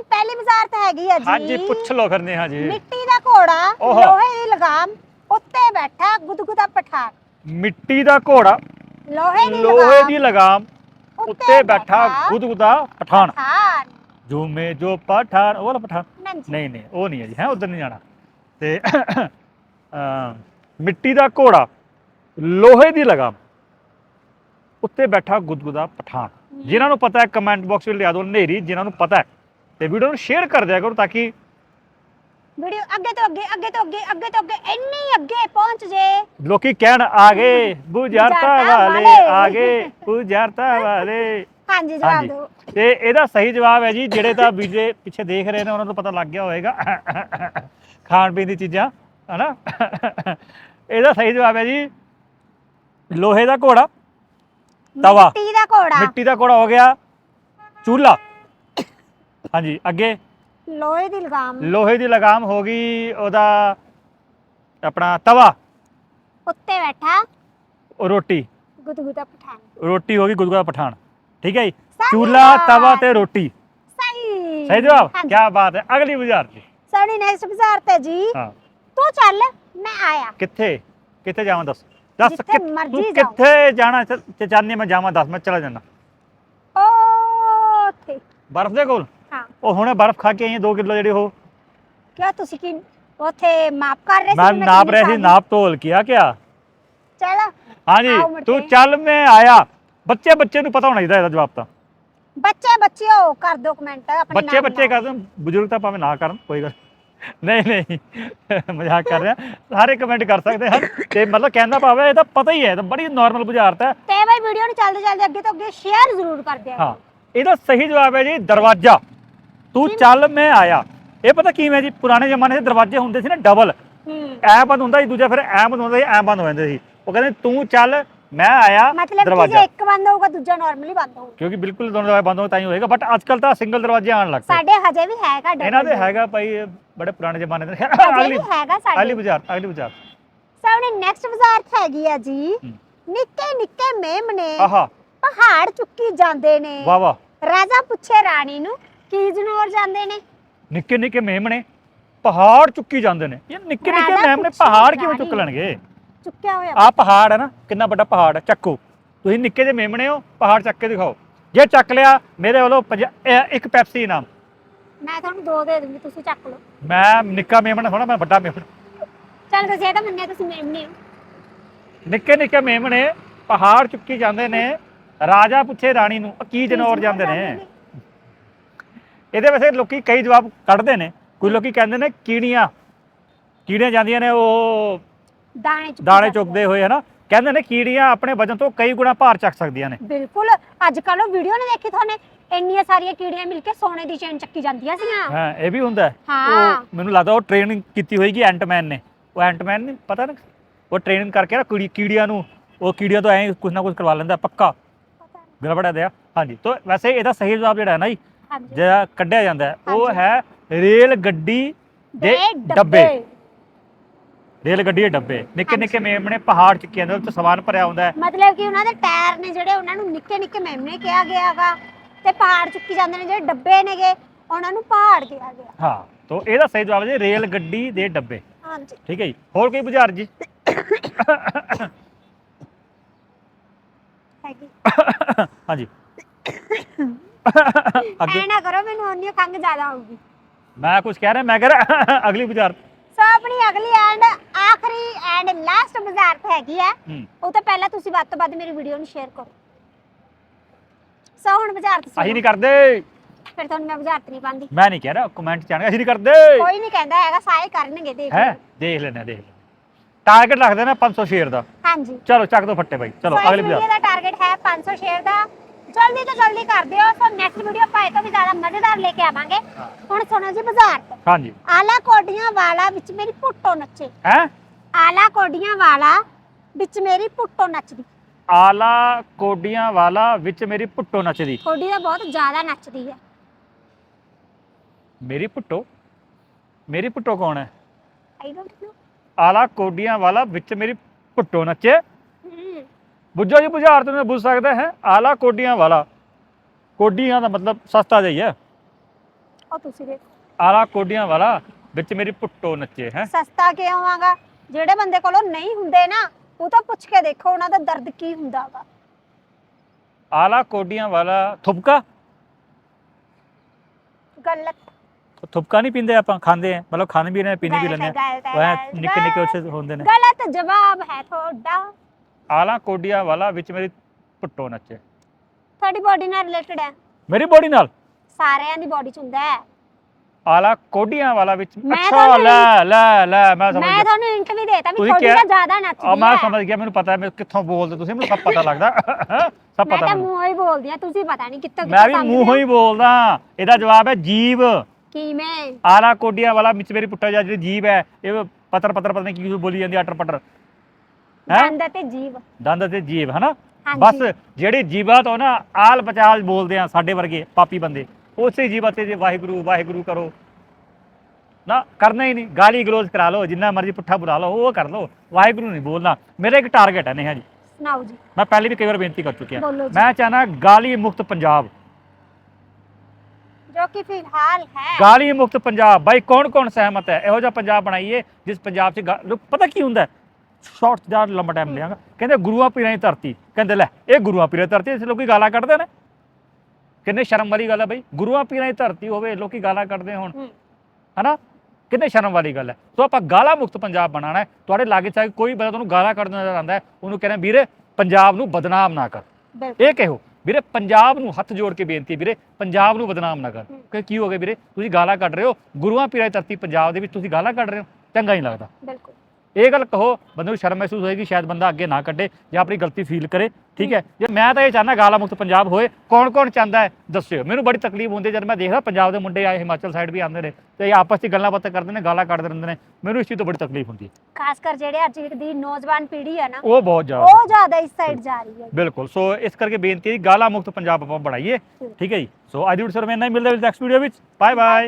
ਆਪਣੀ ਪਹਿਲੀ ਵਜ਼ਾਰਤ ਹੈਗੀ ਆ ਜੀ। ਹਾਂਜੀ ਪੁੱਛ ਲਓ ਫਿਰ ਨੇਹਾ ਜੀ। ਮਿੱਟੀ ਦਾ ਘੋੜਾ ਓਹੋ। ਲੋਹੇ ਦੀ ਲਗਾਮ ਉੱਤੇ ਬੈਠਾ ਗੁਦਗੁਦਾ ਪਠਾਨ। ਮਿੱਟੀ ਦਾ ਘੋੜਾ ਲੋਹੇ ਦੀ ਲੋਹੇ ਲਗਾਮ। ਦੀ ਲਗਾਮ ਉੱਤੇ ਬੈਠਾ ਗੁਦਗੁਦਾ ਪਠਾਨ। ਪਠਾਨ। ਜੂਮੇ ਜੋ ਪਠਾਨ ਉਹ ਵਾਲਾ ਪਠਾਨ? ਨਹੀਂ। ਨਹੀਂ ਨਹੀਂ ਉਹ ਨਹੀਂ ਹੈ ਜੀ ਹੈ ਉਧਰ ਨਹੀਂ ਜਾਣਾ। ਤੇ ਅਮ, ਮਿੱਟੀ ਦਾ ਘੋੜਾ ਲੋਹੇ ਦੀ ਲਗਾਮ ਉੱਤੇ ਬੈਠਾ ਗੁਦਗੁਦਾ ਪਠਾਨ। ਜਿਨ੍ਹਾਂ ਨੂੰ ਪਤਾ ਹੈ ਕਮੈਂਟ ਬਾਕਸ ਵਿੱਚ ਲਿਆ ਦਿਓ ਨੇਰੀ ਜਿਨ੍ਹਾਂ ਨੂੰ ਪਤਾ ਹੈ। ਤੇ ਵੀਡੀਓ ਨੂੰ ਸ਼ੇਅਰ ਕਰ ਦਿਆ ਕਰੋ ਤਾਂ ਕਿ ਵੀਡੀਓ ਅੱਗੇ ਤੋਂ ਅੱਗੇ ਅੱਗੇ ਤੋਂ ਅੱਗੇ ਅੱਗੇ ਤੋਂ ਅੱਗੇ ਇੰਨੀ ਅੱਗੇ ਪਹੁੰਚ ਜੇ। ਲੋਕੀ ਕਹਿਣ ਆ ਗਏ ਬੁਝਾਰਤਾ ਵਾਲੇ। ਆ ਗਏ ਬੁਝਾਰਤਾ ਵਾਲੇ। ਹਾਂਜੀ ਜਵਾਬ ਹਾਂਜੀ। ਦਿਓ। ਤੇ ਇਹਦਾ ਸਹੀ ਜਵਾਬ ਹੈ ਜੀ ਜਿਹੜੇ ਤਾਂ ਵੀਜੇ ਪਿੱਛੇ ਦੇਖ ਰਹੇ ਨੇ ਉਹਨਾਂ ਨੂੰ ਪਤਾ ਲੱਗ ਗਿਆ ਹੋਵੇਗਾ। ਖਾਣ ਪੀਣ ਦੀ ਚੀਜ਼ਾਂ ਹਨਾ? ਇਹਦਾ ਸਹੀ ਜਵਾਬ ਹੈ ਜੀ ਲੋਹੇ ਦਾ ਘੋੜਾ ਤਵਾ। ਮਿੱਟੀ ਦਾ ਘੋੜਾ। ਮਿੱਟੀ ਦਾ ਘੋੜਾ ਹੋ ਗਿਆ ਚੂਲਾ ਹਾਂਜੀ ਅੱਗੇ? ਲੋਹੇ ਦੀ ਲਗਾਮ। ਲੋਹੇ ਦੀ ਲਗਾਮ ਹੋ ਗਈ ਉਹਦਾ ਆਪਣਾ ਤਵਾ। ਉੱਤੇ ਬੈਠਾ। ਉਹ ਰੋਟੀ। ਗੁਦਗੁਦਾ ਪਠਾਨ। ਰੋਟੀ ਹੋ ਗਈ ਗੁਦਗੁਦਾ ਪਠਾਨ। ਠੀਕ ਹੈ ਜੀ? ਸਹੀ ਚੂਲਾ ਜਵਾਬ। ਤਵਾ ਤੇ ਰੋਟੀ। ਸਹੀ। ਸਹੀ ਜਵਾਬ? ਹਾਂਜੀ। ਕੀ ਬਾਤ ਹੈ। ਅਗਲੀ ਬੁਝਾਰ ਜੀ ਸਾਡੀ ਨੈਕਸਟ ਵਜ਼ਾਰਤ ਹੈ ਜੀ। ਹਾਂ। ਤੂੰ ਚੱਲ ਮੈਂ ਆਇਆ। ਕਿੱਥੇ? ਕਿੱਥੇ ਜਾਵਾਂ ਦੱਸ? ਦੱਸ ਜਿੱਥੇ ਕਿ- ਮਰਜ਼ੀ ਤੂੰ ਜਾਓ। ਕਿੱਥੇ ਜਾਣਾ? ਚ- ਚ- ਚਾਹੁੰਦੀ ਹੈ ਮੈਂ ਜਾਵਾਂ ਦੱਸ ਮੈਂ ਚਲਾ ਜਾਣਾ ਉੱਥੇ। ਬਰਫ਼ ਦੇ ਕੋਲ? ਹਾਂ। ਉਹ ਹੁਣੇ ਬਰਫ਼ ਖਾ ਕੇ ਆਈ 2 ਕਿਲੋ ਜਿਹੜੀ ਉਹ। ਕਿਉਂ ਤੁਸੀਂ ਕੀ ਉੱਥੇ ਮਾਪ ਕਰ ਰਹੇ ਸੀ ਮੈਂ ਨਾਪ ਰਿਹਾ ਸੀ? ਨਾਪ ਤੋਲ ਕਿਆ ਕਿਆ? ਚੱਲ ਹਾਂਜੀ ਤੂੰ। ਚੱਲ ਮੈਂ ਆਇਆ। ਬੱਚੇ ਬੱਚੇ ਨੂੰ ਪਤਾ ਹੋਣਾ ਚਾਹੀਦਾ ਇਹਦਾ ਜਵਾਬ ਤਾਂ। ਬੱਚੇ ਬੱਚਿਓ ਕਰ ਦਿਓ ਕਮੈਂਟ ਆਪਣੇ ਬੱਚੇ ਬੱਚੇ ਨਾਲ। ਕਰਦੇ ਬਜ਼ੁਰਗ ਤਾਂ ਭਾਵੇਂ ਨਾ ਕਰਨ ਕੋਈ ਗੱਲ ਨਹੀਂ ਨਹੀਂ ਮਜ਼ਾਕ ਕਰ ਰਿਹਾ। ਸਾਰੇ ਕਮੈਂਟ ਕਰ ਸਕਦੇ ਹਨ ਤੇ ਮਤਲਬ ਕਹਿੰਦਾ ਭਾਵੇਂ ਇਹ ਤਾਂ ਪਤਾ ਹੀ ਹੈ ਤਾਂ ਬੜੀ ਨਾਰਮਲ ਬੁਝਾਰਤ ਹੈ। ਤੇ ਬਈ ਵੀਡੀਓ ਨੂੰ ਚੱਲਦੇ ਚੱਲਦੇ ਅੱਗੇ ਤੋਂ ਅੱਗੇ ਸ਼ੇਅਰ ਜ਼ਰੂਰ ਕਰ ਦਿਆ ਹਾਂ ਇਹਦਾ ਸਹੀ ਜਵਾਬ ਹੈ ਜੀ ਦਰਵਾਜ਼ਾ। ਤੂੰ? ਚੱਲ ਮੈਂ ਆਇਆ। ਇਹ ਪਤਾ ਕਿਵੇਂ ਜੀ? ਪੁਰਾਣੇ ਜ਼ਮਾਨੇ 'ਚ ਦਰਵਾਜ਼ੇ ਹੁੰਦੇ ਸੀ ਨਾ ਡਬਲ ਹੂੰ। ਐ ਬੰਦ ਹੁੰਦਾ ਸੀ ਦੂਜਾ ਫਿਰ ਐ ਬੰਦ ਹੁੰਦਾ ਸੀ ਐ ਬੰਦ ਹੋ ਜਾਂਦੇ ਸੀ। ਉਹ ਕਹਿੰਦੇ ਤੂੰ ਚੱਲ ਮੈਂ ਆਇਆ ਮਤਲਬ ਕਿ ਜੇ ਇੱਕ ਬੰਦ ਹੋਊਗਾ ਦੂਜਾ ਨਾਰਮਲੀ ਬੰਦ ਹੋਊਗਾ। ਕਿਉਂਕਿ ਬਿਲਕੁਲ ਦੋਨੋਂ ਦਰਵਾਜ਼ੇ ਬੰਦ ਹੋਏ ਤਾਂ ਹੀ ਹੋਏਗਾ। ਬਟ ਅੱਜ ਕੱਲ ਤਾਂ ਸਿੰਗਲ ਦਰਵਾਜ਼ੇ ਆਉਣ ਲੱਗ ਪਏ। ਸਾਡੇ ਹਜੇ ਵੀ ਹੈਗਾ double ਇਹਨਾਂ ਦੇ। ਹੈਗਾ ਭਾਈ ਬੜੇ ਪੁਰਾਣੇ ਜ਼ਮਾਨੇ ਦੇ। ਅਗਲੀ ਵੀ ਹੈਗਾ ਅਗਲੀ ਸਾਡੇ ਬੁਝਾਰਤ ਅਗਲੀ ਬੁਝਾਰਤ ਸਾਹਮਣੇ ਨੈਕਸਟ ਵਜ਼ਾਰਤ ਹੈਗੀ ਆ ਜੀ। ਹੂੰ। ਨਿੱਕੇ ਨਿੱਕੇ ਮੇਮਣੇ ਆਹਾ। ਪਹਾੜ ਚੁੱਕੀ ਜਾਂਦੇ ਨੇ। ਵਾਹ ਵਾਹ। ਰਾਜਾ ਪੁੱਛੇ ਰਾਣੀ ਨੂੰ ਕੀ ਜਨੌਰ ਜਾਂਦੇ ਨੇ। ਨਿੱਕੇ ਨਿੱਕੇ ਮੇਮਣੇ ਪਹਾੜ ਚੁੱਕੀ ਜਾਂਦੇ ਨੇ। ਇਹ ਨਿੱਕੇ ਨਿੱਕੇ ਰਾਜਾ ਮੇਮਣੇ ਪੁੱਛੇ ਪਹਾੜ ਕਿਵੇਂ ਚੁੱਕ ਰਾਣੀ। ਲੈਣਗੇ? ਚੁੱਕਿਆ ਹੋਇਆ। ਆ ਪਹਾੜ ਹੈ ਨਾ ਕਿੰਨਾ ਵੱਡਾ ਪਹਾੜ ਹੈ ਚੱਕੋ। ਤੁਸੀਂ ਨਿੱਕੇ ਜਿਹੇ ਮੇਮਣੇ ਹੋ ਪਹਾੜ ਚੱਕ ਕੇ ਦਿਖਾਓ। ਜੇ ਚੱਕ ਲਿਆ ਮੇਰੇ ਵੱਲੋਂ ਪੰਜਾ- ਇਹ ਇੱਕ ਪੈਪਸੀ ਇਨਾਮ। ਮੈਂ ਤੁਹਾਨੂੰ ਦੋ ਦੇ ਦੂੰਗੀ ਤੁਸੀਂ ਚੱਕ ਲਓ। ਮੈਂ ਨਿੱਕਾ ਮੇਮਣਾ ਥੋੜਾ ਮੈਂ ਵੱਡਾ ਮੇਮਣਾ। ਚਲ ਤੁਸੀਂ ਇਹ ਤਾਂ ਮੰਨਿਆ ਤੁਸੀਂ ਮੇਮਣੇ ਹੋ। ਨਿੱਕੇ ਨਿੱਕੇ ਮੇਮਣੇ ਪਹਾੜ ਚੁੱਕੀ ਜਾਂਦੇ ਨੇ ਰਾਜਾ ਪੁੱਛੇ ਰਾਣੀ ਨੂੰ "ਅ, ਕੀ ਜਨੌਰ ਜਾਂਦੇ ਨੇ। ਇਹਦੇ ਵੈਸੇ ਲੋਕੀ ਕਈ ਜਵਾਬ ਕੱਢਦੇ ਨੇ। ਕੋਈ ਲੋਕੀ ਕਹਿੰਦੇ ਨੇ ਕੀੜੀਆਂ ਕੀੜੀਆਂ ਜਾਂਦੀਆਂ ਨੇ ਉਹ ਦਾਣੇ ਚੁੱਕੀ ਦਾਣੇ ਜਾਂਦੇ ਚੁੱਕਦੇ ਹੋਏ ਹਨਾ? ਕਹਿੰਦੇ ਨੇ ਕੀੜੀਆਂ ਆਪਣੇ ਵਜਨ ਤੋਂ ਕਈ ਗੁਣਾ ਭਾਰ ਚੱਕ ਸਕਦੀਆਂ ਨੇ। ਬਿਲਕੁਲ ਅੱਜ ਕੱਲ ਉਹ ਵੀਡੀਓ ਨੇ ਦੇਖੀ ਤੁਹਾਨੂੰ? ਇੰਨੀਆਂ ਸਾਰੀਆਂ ਕੀੜੀਆਂ ਮਿਲ ਕੇ ਸੋਨੇ ਦੀ ਚੇਨ ਚੱਕੀ ਜਾਂਦੀਆਂ ਸੀਗੀਆਂ। ਹਾਂ ਇਹ ਵੀ ਹੁੰਦਾ ਹੈ। ਹਾਂ। ਉਹ ਮੈਨੂੰ ਲੱਗਦਾ ਉਹ ਟ੍ਰੇਨਿੰਗ ਕੀਤੀ ਹੋਏਗੀ ਐਂਟਮੈਨ ਨੇ। ਉਹ ਐਂਟਮੈਨ ਨਹੀਂ ਪਤਾ ਨਾ? ਉਹ ਟ੍ਰੇਨਿੰਗ ਕਰਕੇ ਨਾ ਕੀੜੀ- ਕੀੜੀਆਂ ਨੂੰ ਉਹ ਕੀੜੀਆਂ ਤੋਂ ਐਂ ਕੁਝ ਨਾ ਕੁਝ ਕਰਵਾ ਲੈਂਦਾ ਪੱਕਾ। ਗੜਬੜਾ ਦਿਆ। ਹਾਂਜੀ ਤੋਂ ਵੈਸੇ ਇਹਦਾ ਸਹੀ ਜਵਾਬ ਜਿਹੜਾ ਹੈ ਨਾ ਜੀ ਹਾਂਜੀ। ਜਿਹੜਾ ਕੱਢਿਆ ਜਾਂਦਾ ਹੈ, ਉਹ ਹੈ ਰੇਲ ਗੱਡੀ ਦੇ ਡੱਬੇ। ਰੇਲ ਗੱਡੀ ਦੇ ਡੱਬੇ। ਨਿੱਕੇ ਨਿੱਕੇ। ਮੇਮਣੇ ਪਹਾੜ ਚੁੱਕੇ ਜਾਂਦੇ ਉਹ ਚ ਸਮਾਨ ਭਰਿਆ ਹੁੰਦਾ ਹੈ। ਮਤਲਬ ਕਿ ਉਹਨਾਂ ਦੇ ਟਾਇਰ ਨੇ ਜਿਹੜੇ ਉਹਨਾਂ ਨੂੰ ਨਿੱਕੇ ਨਿੱਕੇ ਮੇਮਣੇ ਕਿਹਾ ਗਿਆਗਾ ਤੇ ਪਹਾੜ ਚੁੱਕੀ ਜਾਂਦੇ ਨੇ ਜਿਹੜੇ ਡੱਬੇ ਨੇਗੇ ਉਹਨਾਂ ਨੂੰ ਪਹਾੜ ਕਿਹਾ ਗਿਆ। ਹਾਂ ਤੋਂ ਇਹਦਾ ਸਹੀ ਜਵਾਬ ਹੈ ਜੀ ਰੇਲ ਗੱਡੀ ਦੇ ਡੱਬੇ। ਹਾਂਜੀ। ਠੀਕ ਹੈ ਜੀ। ਹੋਰ ਕੋਈ ਬੁਝਾਰ ਜੀ? ਹੈਗੀ। ਹਾਂਜੀ। ਐ ਅੱਗੇ ਨਾ ਕਰੋ ਮੈਨੂੰ ਉਹਨੀ ਖੰਗ ਜ਼ਿਆਦਾ ਆਊਗੀ। ਮੈਂ ਕੁਝ ਕਹਿ ਰਿਹਾ ਮੈਂ ਕਹਿ ਰਿਹਾ ਅਗਲੀ ਬੁਝਾਰ ਸੋ ਆਪਣੀ ਅਗਲੀ ਐਂਡ ਆਖਰੀ ਐਂਡ ਲਾਸਟ ਬਜ਼ਾਰਤ ਹੈਗੀ ਹੈ ਹੂੰ। ਉਹ ਤੋਂ ਪਹਿਲਾਂ ਤੁਸੀਂ ਵੱਧ ਤੋਂ ਵੱਧ ਮੇਰੀ ਵੀਡੀਓ ਨੂੰ ਸ਼ੇਅਰ ਕਰੋ। ਸੋ ਹੁਣ ਬਜ਼ਾਰਤ ਅਸੀਂ ਸੁਣੋ ਨਹੀਂ ਕਰਦੇ। ਫਿਰ ਤੁਹਾਨੂੰ ਮੈਂ ਬਜ਼ਾਰਤ ਨਹੀਂ ਪਾਉਂਦੀ। ਮੈਂ ਨਹੀਂ ਕਹਿ ਰਿਹਾ ਕਮੈਂਟ ਚਾਹਣਗੇ ਅਸੀਂ ਨਹੀਂ ਕਰਦੇ। ਕੋਈ ਨਹੀਂ ਕਹਿੰਦਾ ਹੈਗਾ ਸਾਰੇ ਕਰਨਗੇ ਦੇਖ ਹੈ। ਦੇਖ ਲੈਣਾ ਦੇਖ ਟਾਰਗੇਟ ਰੱਖਦੇ ਨਾ 500 ਸ਼ੇਅਰ ਦਾ। ਹਾਂਜੀ। ਚਲੋ ਚੱਕ ਦੋ ਫੱਟੇ ਬਾਈ। ਚਲੋ ਅਗਲੀ ਵੀਡੀਓ ਬੁਝਾਰ ਦਾ ਟਾਰਗੇਟ ਹੈ 500 ਸ਼ੇਅਰ ਦਾ। ਜਲਦੀ ਤੋਂ ਜਲਦੀ ਕਰ ਦਿਓ ਸੋ ਨੈਕਸਟ ਵੀਡੀਓ ਪਾਏ ਤੋਂ ਵੀ ਜ਼ਿਆਦਾ ਮਜ਼ੇਦਾਰ ਲੈ ਕੇ ਆਵਾਂਗੇ। ਹੁਣ ਸੁਣੋ ਜੀ ਬਜ਼ਾਰਤ ਹਾਂਜੀ। ਆਲਾ ਕੋਡੀਆਂ ਵਾਲਾ ਵਿੱਚ ਮੇਰੀ ਪੁੱਟੋ ਨੱਚੇ ਹੈ? ਆਲਾ ਕੋਡੀਆਂ ਵਾਲਾ ਵਿੱਚ ਮੇਰੀ ਪੁੱਟੋ ਨੱਚਦੀ। ਆਲਾ ਕੋਡੀਆਂ ਵਾਲਾ ਵਿੱਚ ਮੇਰੀ ਪੁੱਟੋ ਨੱਚਦੀ। ਥੋੜੀ ਤਾਂ ਬਹੁਤ ਜ਼ਿਆਦਾ ਨੱਚਦੀ ਹੈ। ਮੇਰੀ ਪੁੱਟੋ? ਮੇਰੀ ਪੁੱਟੋ ਕੌਣ ਹੈ? ਆਈ ਡੋਨਟ ਨੋ ਆਲਾ ਕੋਡੀਆਂ ਵਾਲਾ ਵਿੱਚ ਮੇਰੀ ਪੁੱਟੋ ਨੱਚੇ। ਬੁੱਝੋ ਜੀ ਬੁਝਾਰ ਤੁਹਾਨੂੰ ਬੁੱਝ ਸਕਦਾ ਹੈ ਆਲਾ ਕੋਡੀਆਂ ਵਾਲਾ। ਕੋਡੀਆਂ ਦਾ ਮਤਲਬ ਸਸਤਾ ਜਿਹਾ ਹੀ ਹੈ। ਉਹ ਤੁਸੀਂ ਦੇ ਆਲਾ ਕੋਡੀਆਂ ਵਾਲਾ ਵਿੱਚ ਮੇਰੀ ਪੁੱਟੋ ਨੱਚੇ ਹੈ। ਸਸਤਾ ਕਿਉਂ ਆਗਾ ਜਿਹੜੇ ਬੰਦੇ ਕੋਲੋਂ ਨਹੀਂ ਹੁੰਦੇ ਨਾ ਉਹ ਤਾਂ ਪੁੱਛ ਕੇ ਦੇਖੋ ਉਹਨਾਂ ਦਾ ਦਰਦ ਕੀ ਹੁੰਦਾ ਵਾ। ਆਲਾ ਕੋਡੀਆਂ ਵਾਲਾ ਥੁਪਕਾ? ਗਲਤ। ਥੁਪਕਾ ਨਹੀਂ ਪੀਂਦੇ ਆਪਾਂ ਖਾਂਦੇ ਆ। ਮਤਲਬ ਖਾਣ ਵੀ ਰਹੇ ਪੀਣੀ ਵੀ ਗਲਤ ਲੈਂਦੇ ਆ। ਗਲਤ ਹੈ, ਉਹ ਐਂ ਗਲਤ। ਨਿੱਕੇ ਨਿੱਕੇ। ਉੱਥੇ ਹੁੰਦੇ ਨੇ। ਗਲਤ ਜਵਾਬ ਹੈ ਤੁਹਾਡਾ। ਆਲਾ ਕੋਡੀਆਂ ਵਾਲਾ ਵਿੱਚ ਮੇਰੀ ਪੁੱਟੋ ਨੱਚੇ। ਤੁਹਾਡੀ ਬਾਡੀ ਨਾਲ ਰਿਲੇਟਡ ਹੈ। ਮੇਰੀ ਬੋਡੀ ਨਾਲ? ਸਾਰਿਆਂ ਦੀ ਬਾਡੀ ਚ ਹੁੰਦਾ ਹੈ। ਆਲਾ ਕੋਡੀਆਂ ਵਾਲਾ ਵਿੱਚ? ਮੈਂ ਅੱਛਾ ਤੁਹਾਨੂੰ- ਲੈ ਲੈ ਲੈ ਮੈਂ ਸਮਝ ਮੈਂ ਗਿਆ। ਤੁਹਾਨੂੰ ਇੰਟ ਵੀ ਦੇਤਾ ਵੀ ਤੁਸੀਂ ਤੁਹਾਡੀ ਕਿਹਾ- ਜ਼ਿਆਦਾ ਆ ਨੱਚਦੀ ਮੈਂ ਹੈ। ਸਮਝ ਗਿਆ ਮੈਨੂੰ ਪਤਾ ਹੈ ਮੈਂ ਕਿੱਥੋਂ ਬੋਲਦੇ ਤੁਸੀਂ ਮੈਨੂੰ ਸਭ ਪਤਾ ਲੱਗਦਾ। ਸਭ ਮੈਂ ਪਤਾ ਤਾਂ ਮੈਨੂੰ। ਮੂੰਹੋਂ ਹੀ ਬੋਲਦੀ ਆ ਤੁਸੀਂ ਪਤਾ ਨਹੀਂ ਕਿੱਥੋਂ ਮੈਂ ਵੀ ਮੂੰਹੋਂ ਹੀ। ਬੋਲਦਾ। ਇਹਦਾ ਜਵਾਬ ਹੈ ਜੀਵ। ਕਿਵੇਂ? ਆਲਾ ਕੋਡੀਆਂ ਵਾਲਾ ਵਿੱਚ ਮੇਰੀ ਪੁੱਟਾ ਜਾ ਜਿਹੜੀ ਜੀਵ ਹੈ ਇਹ ਪਤਰ ਪਤਰ ਪਤਾ ਨਹੀਂ ਕੀ ਬੋਲੀ ਜਾਂਦੀ ਆ, ਅਟਰ ਪਟਰ ਹੈਂ? ਦੰਦ ਤੇ ਜੀਵ। ਦੰਦ ਤੇ ਜੀਵ ਹਨਾ? ਹਾਂਜੀ। ਬਸ ਜਿਹੜੀ ਜੀਵਾ ਤੋਂ ਨਾ ਆਲ ਪਚਾਲ ਬੋਲਦੇ ਆ ਸਾਡੇ ਵਰਗੇ ਪਾਪੀ ਬੰਦੇ ਉਸੇ ਜੀਵਾ ਤੇ ਜੇ ਵਾਹਿਗੁਰੂ ਵਾਹਿਗੁਰੂ ਕਰੋ। ਨਾ ਕਰਨਾ ਹੀ ਨਹੀਂ ਗਾਲੀ ਗਲੋਜ਼ ਕਰਾ ਲਓ ਜਿੰਨਾ ਮਰਜ਼ੀ ਪੁੱਠਾ ਬੁਲਾ ਲਓ ਉਹ ਕਰ ਲਓ ਵਾਹਿਗੁਰੂ ਨਹੀਂ ਬੋਲਣਾ। ਮੇਰਾ ਇੱਕ ਟਾਰਗੇਟ ਹੈ ਨੇਹਾ ਜੀ। ਸੁਣਾਓ ਜੀ। ਮੈਂ ਪਹਿਲੇ ਵੀ ਕਈ ਵਾਰ ਬੇਨਤੀ ਕਰ ਚੁੱਕਿਆ। ਬੋਲੋ ਜੀ। ਮੈਂ ਚਾਹਨਾ ਗਾਲੀ ਮੁਕਤ ਪੰਜਾਬ। ਜੋ ਕਿ ਫਿਲਹਾਲ ਹੈ। ਗਾਲੀ ਮੁਕਤ ਪੰਜਾਬ। ਬਾਈ ਕੌਣ ਕੌਣ ਸਹਿਮਤ ਹੈ? ਇਹੋ ਜਿਹਾ ਪੰਜਾਬ ਬਣਾਈਏ ਜਿਸ ਪੰਜਾਬ 'ਚ ਗਾ- ਲੋਕ ਪਤਾ ਕੀ ਹੁੰਦਾ ਸ਼ਾਰਟ ਦਾ ਲੰਮਾ ਟਾਈਮ ਲਿਆਂਗਾ। ਕਹਿੰਦੇ ਗੁਰੂਆਂ ਪੀਰਾਂ ਦੀ ਧਰਤੀ। ਕਹਿੰਦੇ ਲੈ ਇਹ ਗੁਰੂਆਂ ਪੀਰਾਂ ਦੀ ਧਰਤੀ ਇਸ ਲੋਕੀ ਗਾਲਾਂ ਕੱਢਦੇ ਨੇ। ਕਿੰਨੇ ਸ਼ਰਮ ਵਾਲੀ ਗੱਲ ਹੈ ਬਈ ਗੁਰੂਆਂ ਪੀਰਾਂ ਦੀ ਧਰਤੀ ਹੋਵੇ ਲੋਕੀ ਗਾਲਾਂ ਕੱਢਦੇ ਹੋਣ। ਹਨਾ? ਕਿੰਨੇ ਸ਼ਰਮ ਵਾਲੀ ਗੱਲ ਹੈ। ਸੋ ਆਪਾਂ ਗਾਲਾਂ ਮੁਕਤ ਪੰਜਾਬ ਬਣਾਉਣਾ ਹੈ। ਤੁਹਾਡੇ ਲਾਗੇ ਚਾਹੇ ਕੋਈ ਬੰਦਾ ਤੁਹਾਨੂੰ ਗਾਲਾਂ ਕੱਢਦਾ ਨਜ਼ਰ ਆਉਂਦਾ ਹੈ ਉਹਨੂੰ ਕਹਿੰਦੇ ਵੀਰੇ ਪੰਜਾਬ ਨੂੰ ਬਦਨਾਮ ਨਾ ਕਰ। ਇਹ ਕਹੋ ਵੀਰੇ ਪੰਜਾਬ ਨੂੰ ਹੱਥ ਜੋੜ ਕੇ ਬੇਨਤੀ ਵੀਰੇ ਪੰਜਾਬ ਨੂੰ ਬਦਨਾਮ ਨਾ ਕਰ। ਕਿ ਕੀ ਹੋ ਗਿਆ ਵੀਰੇ? ਤੁਸੀਂ ਗਾਲਾਂ ਕੱਢ ਰਹੇ ਹੋ। ਗੁਰੂਆਂ ਪੀਰਾਂ ਦੀ ਧਰਤੀ ਪੰਜਾਬ ਦੇ ਵਿੱਚ ਤੁਸੀਂ ਗਾਲਾਂ ਕੱਢ ਰਹੇ ਹੋ। ਚੰਗਾ ਨਹੀਂ ਲੱਗਦਾ। ਬਿਲਕੁਲ। ਇਹ ਗੱਲ ਕਹੋ ਬੰਦੇ ਨੂੰ ਸ਼ਰਮ ਮਹਿਸੂਸ ਹੋਏਗੀ ਸ਼ਾਇਦ ਬੰਦਾ ਅੱਗੇ ਨਾ ਕੱਢੇ ਜਾਂ ਆਪਣੀ ਗਲਤੀ ਫੀਲ ਕਰੇ ਠੀਕ ਹੈ? ਜੇ ਮੈਂ ਤਾਂ ਇਹ ਚਾਹਨਾ ਗਾਲਾਂ ਮੁਕਤ ਪੰਜਾਬ ਹੋਏ ਕੌਣ ਕੌਣ ਚਾਹੁੰਦਾ ਹੈ? ਦੱਸਿਓ। ਮੈਨੂੰ ਬੜੀ ਤਕਲੀਫ ਹੁੰਦੀ ਜਦ ਮੈਂ ਦੇਖਦਾ ਪੰਜਾਬ ਦੇ ਮੁੰਡੇ ਆਏ ਹਿਮਾਚਲ ਸਾਈਡ ਵੀ ਆਉਂਦੇ ਨੇ ਤੇ ਇਹ ਆਪਸ 'ਚ ਗੱਲਾਂ ਬਾਤਾਂ ਕਰਦੇ ਨੇ ਗਾਲਾਂ ਕੱਢਦੇ ਰਹਿੰਦੇ ਨੇ। ਮੈਨੂੰ ਇਸ ਚੀਜ਼ ਤੋਂ ਬੜੀ ਤਕਲੀਫ ਹੁੰਦੀ ਹੈ। ਖਾਸ ਕਰ ਜਿਹੜੇ ਅੱਜ ਦੀ ਨੌਜਵਾਨ ਪੀੜ੍ਹੀ ਹੈ ਨਾ ਉਹ ਬਹੁਤ ਜ਼ਿਆਦਾ। ਉਹ ਜ਼ਿਆਦਾ ਇਸ ਸਾਈਡ ਜਾ ਰਹੀ ਹੈ ਬਿਲਕੁਲ। ਸੋ ਇਸ ਕਰਕੇ ਬੇਨਤੀ ਹੈ ਗਾਲਾਂ ਮੁਕਤ ਪੰਜਾਬ ਆਪਾਂ ਬਣਾਈਏ ਠੀਕ ਹੈ ਜੀ? ਸੋ ਅੱਜ ਦੀ ਵੀਡੀਓ ਮੈਂ ਇੰਨਾ ਹੀ ਮਿਲਦਾ ਨੈਕਸਟ ਵੀਡੀਓ ਵਿੱਚ। Bye bye